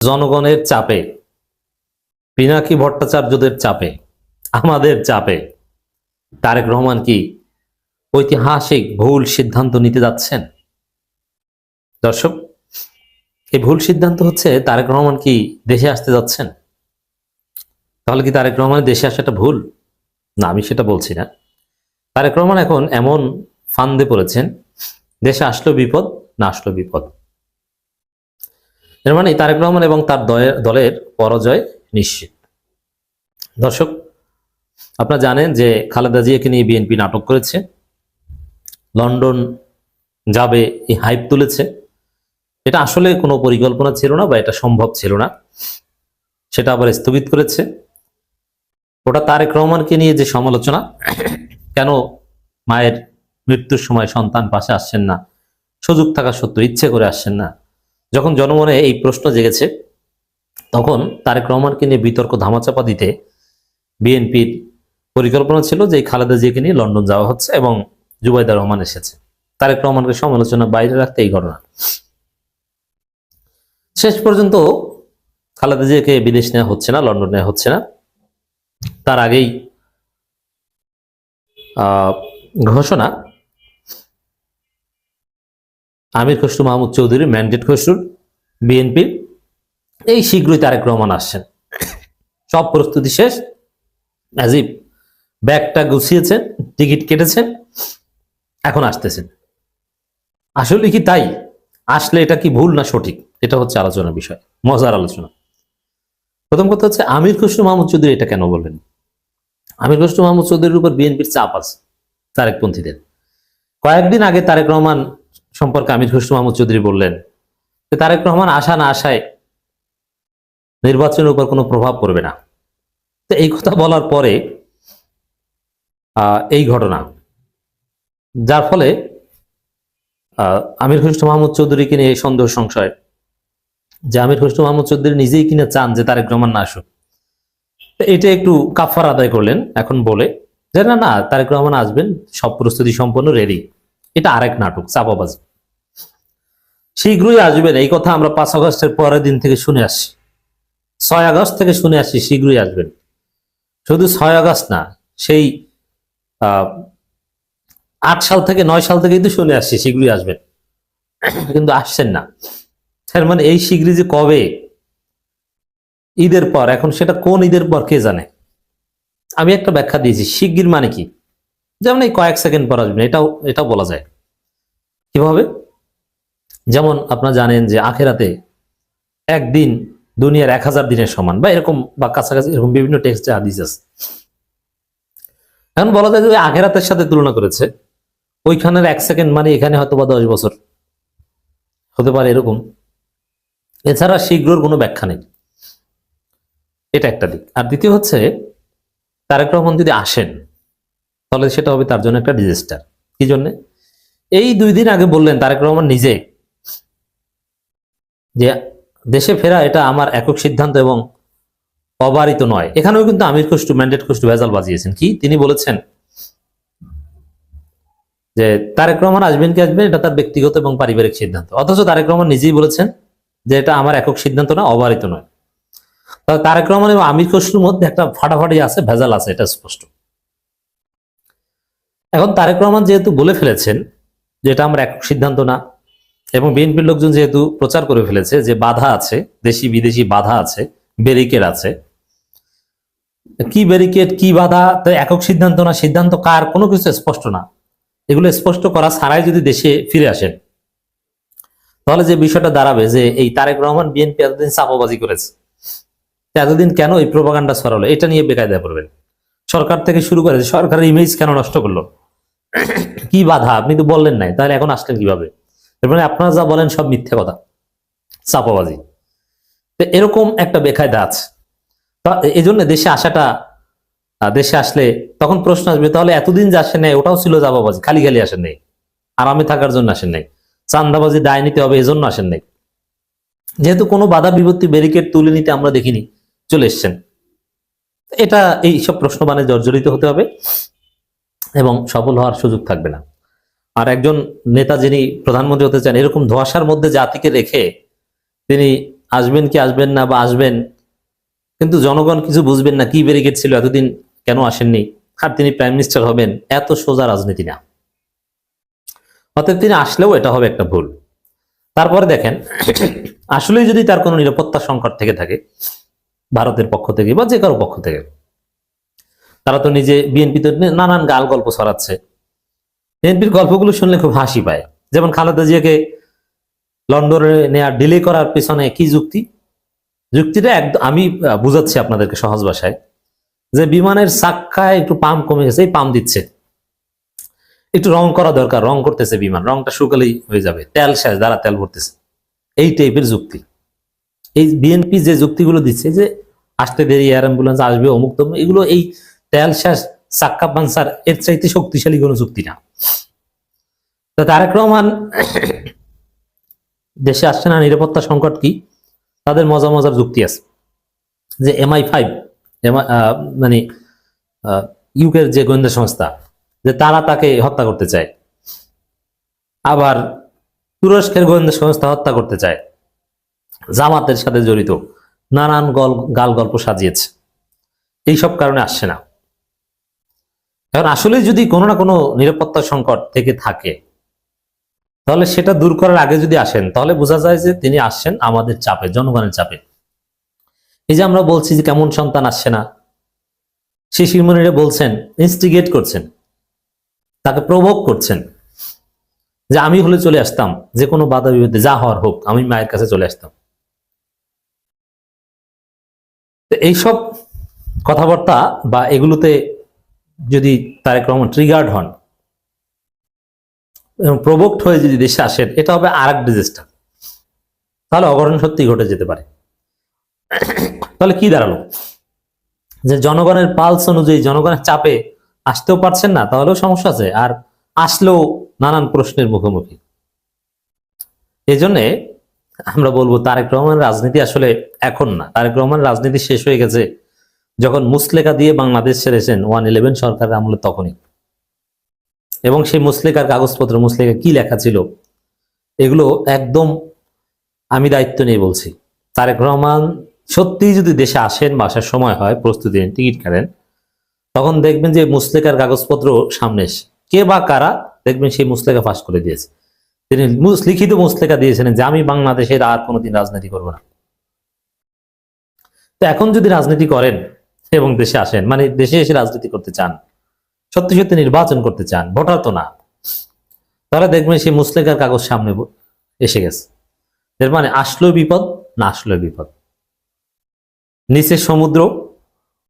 জনগণের চাপে, পিনাকি ভট্টাচার্যদের চাপে, আমাদের চাপে। তারেক রহমান কি ঐতিহাসিক ভুল সিদ্ধান্ত নিতে যাচ্ছেন? দর্শক, এই ভুল সিদ্ধান্ত হচ্ছে তারেক রহমান কি দেশে আসতে যাচ্ছেন? তাহলে কি তারেক রহমানের দেশে আসাটা ভুল? না, আমি সেটা বলছি না। তারেক রহমান এখন এমন ফান্দে পড়েছেন, দেশে আসলো বিপদ, না আসলো বিপদ। এর মানে তারেক রহমান এবং তার দলের পরাজয় নিশ্চিত। দর্শক, আপনারা জানেন যে খালেদা জিয়াকে নিয়ে বিএনপি নাটক করেছে। লন্ডন যাবে এই হাইপ তুলেছে। এটা আসলে কোনো পরিকল্পনা ছিল না বা এটা সম্ভব ছিল না। সেটা আবার স্থগিত করেছে। ওটা তারেক রহমানকে নিয়ে যে সমালোচনা, কেন মায়ের মৃত্যুর সময় সন্তান পাশে আসছেন না? সুযোগ থাকা সত্ত্বেও ইচ্ছে করে আসছেন না? যখন জনমনে এই প্রশ্ন জেগেছে, তখন তারেক রহমানকে নিয়ে বিতর্ক, ধামাচাপা দিতে বিএনপির পরিকল্পনা ছিল যে খালেদা জিয়াকে নিয়ে লন্ডন যাওয়া হচ্ছে এবং জুবাইদা রহমান এসেছে। তারেক রহমানকে সমালোচনা বাইরে রাখতে এই ঘটনা। শেষ পর্যন্ত খালেদা জিয়াকে বিদেশ নেওয়া হচ্ছে না, লন্ডন নেওয়া হচ্ছে না। তার আগেই ঘোষণা আমির খসরু, মাহমুদ চৌধুরী, ম্যান্ডেট খসরুর বিএনপির এই শীঘ্রই তারেক রহমান আসছেন। সব প্রস্তুতি শেষ। নাজিব, ব্যাগটা গুছিয়েছেন, টিকিট কেটেছেন, এখন আসতেছেন। আসলে কি তাই? আসলে এটা কি ভুল না সঠিক? এটা হচ্ছে আলোচনার বিষয়, মজার আলোচনা। প্রথম কথা হচ্ছে, আমির খসরু, মাহমুদ চৌধুরী এটা কেন বললেন? আমির খসরু, মাহমুদ চৌধুরীর উপর বিএনপির চাপ আছে, তারেকপন্থীদের। কয়েকদিন আগে তারেক রহমান সম্পর্কে আমির খসরু মাহমুদ চৌধুরী বললেন তারেক রহমান আশা না আশায় নির্বাচনের উপর কোনো প্রভাব পড়বে না। তো এই কথা বলার পরে এই ঘটনা, যার ফলে আমির খসরু মাহমুদ চৌধুরীকে নিয়ে এই সন্দেহ সংশয়। যে আমির খসরু মাহমুদ চৌধুরী নিজেই কিনা চান যে তারেক রহমান না আসুক। এটা একটু কাফার আদায় করলেন, এখন বলে যে, না না, তারেক রহমান আসবেন, সব প্রস্তুতি সম্পন্ন রেডি এটা আরেক নাটক, চাপাবাজ। শীঘ্রই আসবেন, এই কথা আমরা পাঁচ আগস্টের পরের দিন থেকে শুনে আসছি। ছয় আগস্ট থেকে শুনে আসছি, শীঘ্রই আসবেন। শুধু ছয় আগস্ট না, সেই আট সাল থেকে নয় সাল থেকে কিন্তু শুনে আসছি, শীঘ্রই আসবেন। কিন্তু আসছেন না। তার মানে এই শীঘ্রই যে কবে? ঈদের পর, এখন সেটা কোন ঈদের পর কে জানে? আমি একটা ব্যাখ্যা দিয়েছি শিগগির মানে কি? যেমন এই কয়েক সেকেন্ড পর আসবেন, এটাও এটাও বলা যায়। কীভাবে? যেমন আপনারা জানেন যে আখেরাতে একদিন দুনিয়ার এক হাজার দিনের সমান, বা এরকম বা কাছাকাছি এরকম বিভিন্ন টেক্সটে হাদিস আছে। এখন বলা যায় যে আখেরাতের সাথে তুলনা করেছে, ওইখানের এক সেকেন্ড মানে এখানে হয়তো বা দশ বছর। হতে পারে এরকম। এছাড়া শীঘ্রর কোনো ব্যাখ্যা নেই। এটা একটা দিক। আর দ্বিতীয় হচ্ছে, তারেক রহমান যদি আসেন তাহলে সেটা হবে তার জন্য একটা ডিজাস্টার কি জন্য? এই দুই দিন আগে বললেন তারেক রহমান নিজে যে দেশে ফেরা এটা আমার একক সিদ্ধান্ত এবং অবারিত নয়। এখানেও কিন্তু আমির খসরু ম্যান্ডেট খসরু ভেজাল বাজিয়েছেন। কি? তিনি বলেছেন যে তারেক রহমান আসবেন কি আসবেন, এটা তার ব্যক্তিগত এবং পারিবারিক সিদ্ধান্ত। অথচ তারেক রহমান নিজেই বলেছেন যে এটা আমার একক সিদ্ধান্ত না, অবারিত নয়। তারেক রহমান এবং আমির খসরুর মধ্যে একটা ফাটাফাটি আছে, ভেজাল আছে, এটা স্পষ্ট। এখন তারেক রহমান যেহেতু বলে ফেলেছেন যে এটা আমার একক সিদ্ধান্ত না, এবং বিএনপির লোকজন যেহেতু প্রচার করে ফেলেছে যে বাধা আছে, দেশি বিদেশি বাধা আছে ব্যারিকেড আছে, কি ব্যারিকেড কি বাধা, তো একক সিদ্ধান্ত না, সিদ্ধান্ত কার, কোনো কিছু স্পষ্ট না। এগুলো স্পষ্ট করা ছাড়াই যদি দেশে ফিরে আসেন, তাহলে যে বিষয়টা দাঁড়াবে যে এই তারেক রহমান বিএনপি এতদিন চাপাবাজি করেছে, এতদিন কেন এই প্রোপাগান্ডা ছড়ালো, এটা নিয়ে বেকায়দায় পড়বেন সরকার থেকে শুরু করে সরকারের ইমেজ কেন নষ্ট করল? কি বাধা? আপনি তো বললেন নাই, তাহলে এখন আসলেন কীভাবে? মানে আপনারা যা বলেন সব মিথ্যে কথা, চাপাবাজি। তো এরকম একটা বেকায়দা আছে। এই জন্য দেশে আসাটা দেশে আসলে তখন প্রশ্ন আসবে, তাহলে এতদিন যে আসেন নাই, ওটাও ছিল চাপাবাজি, খালি খালি আসেন নাই। আরামে থাকার জন্য আসেন নাই। চান্দাবাজি দায় নিতে হবে, এজন্য আসেন নাই। যেহেতু কোনো বাধা বিপত্তি ব্যারিকেড তুলে নিতে আমরা দেখিনি, চলে এসছেন। এটা এই সব প্রশ্ন মানে জর্জরিত হতে হবে। এবং সফল হওয়ার সুযোগ থাকবে না। আর একজন নেতা যিনি প্রধানমন্ত্রী হতে চান, এরকম ধোয়াশার মধ্যে জাতিকে রেখে তিনি আসবেন কি আসবেন না বা আসবেন, কিন্তু জনগণ কিছু বুঝবেন না কি ব্যারিকেড ছিল, এতদিন কেন আসেননি, আর তিনি প্রাইম মিনিস্টার হবেন, এত সোজা রাজনীতি না। অতএব তিনি আসলেও এটা হবে একটা ভুল। তারপরে দেখেন, আসলেই যদি তার কোনো নিরাপত্তা সংকট থেকে থাকে, ভারতের পক্ষ থেকে বা যে কারও পক্ষ থেকে তারা তো নিজে বিএনপি তো নানান গাল গল্প ছড়াচ্ছে। বিএনপির গল্পগুলো শুনলে খুব হাসি পায়। যেমন খালেদা জিয়াকে লন্ডনে নেওয়া ডিলে করার পেছনে কি যুক্তি? যুক্তিটা একদম আমি বুঝাচ্ছি আপনাদেরকে সহজ ভাষায়। যে বিমানের চাক্কায় একটু পাম্প কমে গেছে, এই পাম্প দিচ্ছে। একটু রং করা দরকার, রং করতেছে বিমান, রংটা শুকালেই হয়ে যাবে। তেল শেষ দ্বারা তেল ভরতেছে। এই টাইপের যুক্তি। এই বিএনপি যে যুক্তিগুলো দিচ্ছে, যে আসতে দেরি এয়ার অ্যাম্বুলেন্স আসবে অমুক তমুক এগুলো এই তেল শেষ, চাক্কা পাঞ্চার এর চাইতে শক্তিশালী কোনো যুক্তি না। তারেক রহমান দেশে আসছে না, নিরাপত্তা সংকট কি? তাদের মজা মজার যুক্তি আছে। যে এমআই ফাইভ মানে ইউকের যে গোয়েন্দা সংস্থা, যে তারা তাকে হত্যা করতে চায়। আবার তুরস্কের গোয়েন্দা সংস্থা হত্যা করতে চায়। জামাতের সাথে জড়িত, নানান গল গাল গল্প সাজিয়েছে। এইসব কারণে আসছে না। এখন আসলে যদি কোনো না কোনো নিরাপত্তা সংকট থেকে থাকে, তাহলে সেটা দূর করার আগে যদি আসেন, তাহলে বোঝা যায় যে তিনি আসছেন আমাদের চাপে, জনগণের চাপে। এই যে আমরা বলছি যে কেমন সন্তান আসছে না শিশির মনিরা বলছেন ইনস্টিগেট করছেন, তাকে প্রভোগ করছেন, যে আমি হলে চলে আসতাম, যে কোনো বাধা বিপদে যা হওয়ার হোক, আমি মায়ের কাছে চলে আসতাম। এইসব কথাবার্তা বা এগুলোতে যদি তারেক রহমান ট্রিগার্ড হন এবং প্রবক্ট হয়ে যদি দেশে আসেন, এটা হবে আর এক ডিজাস্টার তাহলে অঘটন সত্যি ঘটে যেতে পারে। তাহলে কি দাঁড়াল? যে জনগণের পালস অনুযায়ী, জনগণের চাপে আসতেও পারছেন না, তাহলেও সমস্যা আছে। আর আসলেও নানান প্রশ্নের মুখোমুখি। এই জন্যে আমরা বলব, তারেক রহমান রাজনীতি আসলে এখন না। তারেক রহমান রাজনীতি শেষ হয়ে গেছে যখন মুসলেখা দিয়ে বাংলাদেশ ছেড়েছেন, ওয়ান ইলেভেন সরকারের আমলে তখনই। এবং সেই মুসলেখার কাগজপত্র মুসলেখা কি লেখা ছিল, এগুলো একদম আমি দায়িত্ব নিয়ে বলছি। তারেক রহমান সত্যিই যদি দেশে আসেন বা আসার সময় হয়, প্রস্তুতি নিন, টিকিট কাটেন, তখন দেখবেন যে মুসলেখার কাগজপত্র সামনে এসে কে বা কারা, দেখবেন সেই মুসলেখা ফাঁস করে দিয়েছে। তিনি লিখিত মুসলেখা দিয়েছিলেন যে, আমি বাংলাদেশের আর কোনোদিন রাজনীতি করব না। তো এখন যদি রাজনীতি করেন এবং দেশে আসেন। মানে দেশে এসে রাজনীতি করতে চান। সত্যি সত্যি নির্বাচন করতে চান। ভোটার তো না। তাহলে দেখবেন সেই মুসলেকার কাগজ সামনে এসে গেছে। এর মানে আসলো বিপদ, না আসলো বিপদ। নিচে সমুদ্র